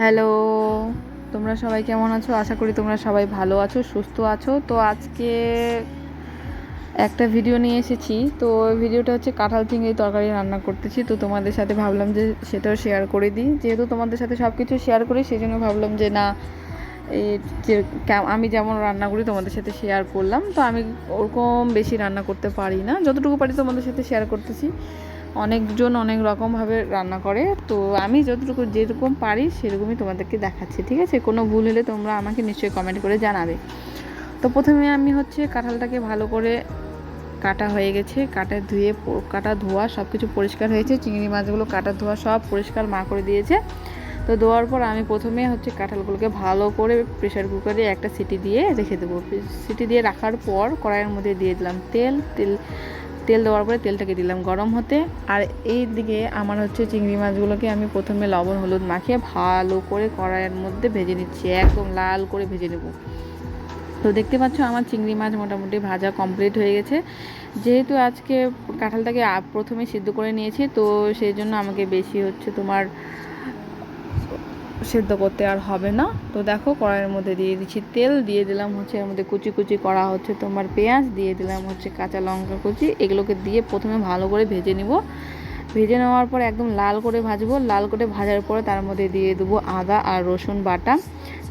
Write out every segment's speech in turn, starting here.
Hello, তোমরা সবাই কেমন আছো? আশা করি তোমরা সবাই ভালো আছো, সুস্থ আছো। তো আজকে একটা ভিডিও নিয়ে এসেছি। তো ভিডিওটা হচ্ছে কাঁঠাল চিংড়ি তরকারি রান্না করতেছি। তো তোমাদের সাথে ভাবলাম যে সেটাও শেয়ার করে দিই। যেহেতু তোমাদের সাথে সব কিছু শেয়ার করি সেই জন্য ভাবলাম যে না, এই যে আমি যেমন রান্না করি, তোমাদের সাথে শেয়ার করলাম। তো আমি ওরকম বেশি রান্না করতে পারি না। যতটুকু পারি তোমাদের সাথে শেয়ার করতেছি। অনেকজন অনেক রকমভাবে রান্না করে। তো আমি যতটুকু যেরকম পারি সেরকমই তোমাদেরকে দেখাচ্ছি, ঠিক আছে? কোনো ভুল হলে তোমরা আমাকে নিশ্চয়ই কমেন্ট করে জানাবে। তো প্রথমে আমি হচ্ছে কাঁঠালটাকে ভালো করে কাটা হয়ে গেছে। কাটা ধুয়ে কাটা ধোয়া সব কিছু পরিষ্কার হয়েছে। চিংড়ি মাছগুলো কাটা ধোয়া সব পরিষ্কার মা করে দিয়েছে। তো দেওয়ার পর আমি প্রথমে হচ্ছে কাঁঠালগুলোকে ভালো করে প্রেশার কুকারে একটা সিটি দিয়ে রেখে দেবো। সিটি দিয়ে রাখার পর কড়াইয়ের মধ্যে দিয়ে দিলাম তেল। তেল তেল দেওয়ার পরে তেলটাকে দিলাম গরম হতে। আর এই দিকে আমার হচ্ছে চিংড়ি মাছগুলোকে আমি প্রথমে লবণ, হলুদ মাখিয়ে ভালো করে কড়াইয়ের মধ্যে ভেজে নিচ্ছি, একদম লাল করে ভেজে নেব। তো দেখতে পাচ্ছ আমার চিংড়ি মাছ মোটামুটি ভাজা কমপ্লিট হয়ে গেছে। যেহেতু আজকে কাঁঠালটাকে প্রথমে সিদ্ধ করে নিয়েছি, তো সেই জন্য আমাকে বেশি হচ্ছে তোমার সেদ্ধ করতে আর হবে না। তো দেখো কড়াইয়ের মধ্যে দিয়ে দিচ্ছি তেল, দিয়ে দিলাম হচ্ছে এর মধ্যে কুচি কুচি করা হচ্ছে তোমার পেঁয়াজ, দিয়ে দিলাম হচ্ছে কাঁচা লঙ্কা কুচি, এগুলোকে দিয়ে প্রথমে ভালো করে ভেজে নিব। ভেজে নেওয়ার পর একদম লাল করে ভাজবো। লাল করে ভাজার পরে তার মধ্যে দিয়ে দেবো আদা আর রসুন বাটা।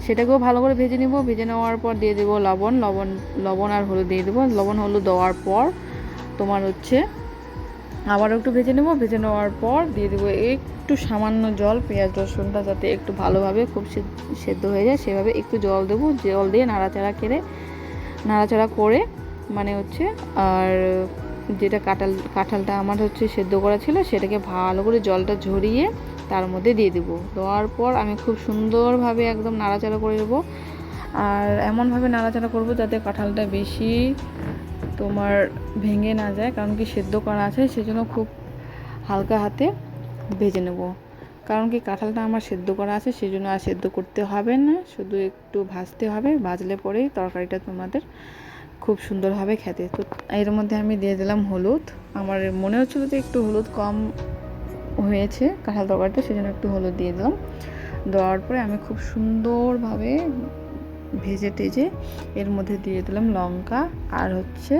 সেটাকেও ভালো করে ভেজে নিব। ভেজে নেওয়ার পর দিয়ে দেবো লবণ। লবণ লবণ আর হলুদ দিয়ে দেবো। লবণ হলুদ দেওয়ার পর তোমার হচ্ছে আবার একটু ভেজে নেব। ভেজে নেওয়ার পর দিয়ে দেবো একটু সামান্য জল, পেঁয়াজ, রসুনটা যাতে একটু ভালোভাবে খুব সেদ্ধ হয়ে যায়, সেভাবে একটু জল দেবো। জল দিয়ে নাড়াচাড়া কেড়ে, নাড়াচাড়া করে মানে হচ্ছে আর যেটা কাঁঠাল, কাঁঠালটা আমার হচ্ছে সেদ্ধ করা ছিল, সেটাকে ভালো করে জলটা ঝরিয়ে তার মধ্যে দিয়ে দেবো। দেওয়ার পর আমি খুব সুন্দরভাবে একদম নাড়াচাড়া করে দেবো আর এমনভাবে নাড়াচাড়া করব যাতে কাঁঠালটা বেশি তোমার ভেঙে না যায়, কারণ কি সেদ্ধ করা আছে, সেজন্য খুব হালকা হাতে ভেজে নেব। কারণ কি কাঁঠালটা আমার সেদ্ধ করা আছে, সেজন্য আর সেদ্ধ করতে হবে না, শুধু একটু ভাজতে হবে, ভাজলে পরেই তরকারিটা তোমাদের খুব সুন্দর হবে খেতে। তো এর মধ্যে আমি দিয়ে দিলাম হলুদ। আমার মনে হচ্ছিল যে একটু হলুদ কম হয়েছে কাঁঠাল তরকারিটা সেজন্য একটু হলুদ দিয়ে দিলাম। দেওয়ার পরে আমি খুব সুন্দরভাবে ভেজে টেজে এর মধ্যে দিয়ে দিলাম লঙ্কা আর হচ্ছে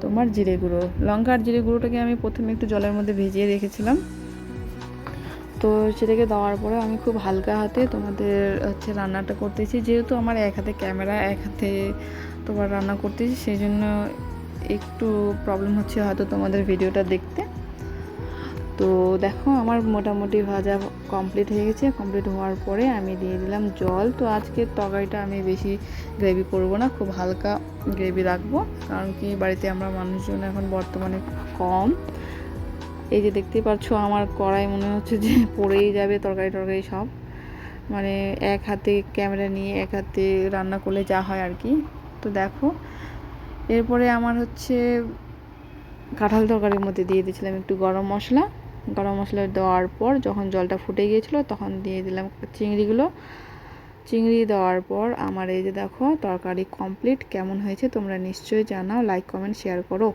তোমার জিরে গুঁড়ো। লঙ্কা আর জিরে গুঁড়োটাকে আমি প্রথমে একটু জলের মধ্যে ভিজিয়ে রেখেছিলাম। তো সেটাকে দেওয়ার পরে আমি খুব হালকা হাতে তোমাদের হচ্ছে রান্নাটা করতেছি। যেহেতু আমার এক হাতে ক্যামেরা, এক হাতে তোমার রান্না করতেছি সেই জন্য একটু প্রবলেম হচ্ছে হয়তো তোমাদের ভিডিওটা দেখতে। তো দেখো, আমার মোটামুটি ভাজা কমপ্লিট হয়ে গেছে। কমপ্লিট হওয়ার পরে আমি দিয়ে দিলাম জল। তো আজকে তরকারিটা আমি বেশি গ্রেভি করব না, খুব হালকা গ্রেভি রাখব। কারণ কি, বাড়িতে আমরা মানুষজন এখন বর্তমানে কম। এই যে দেখতেই পাচ্ছ আমার কড়াই মনে হচ্ছে যে পড়েই যাবে তরকারি টরকারি সব। মানে এক হাতে ক্যামেরা নিয়ে এক হাতে রান্না করলে যা হয় আর কি। তো দেখো, এরপরে আমার হচ্ছে কাঁঠাল তরকারির মধ্যে দিয়ে দিয়েছিলাম একটু গরম মশলা। গরম মশলা দেওয়ার পর যখন জলটা ফুটে গিয়েছিল, তখন দিয়ে দিলাম চিংড়িগুলো। চিংড়ি দেওয়ার পর আমার এই যে দেখো, তরকারি কমপ্লিট কেমন হয়েছে তোমরা নিশ্চয়ই জানাও। লাইক কমেন্ট শেয়ার করো।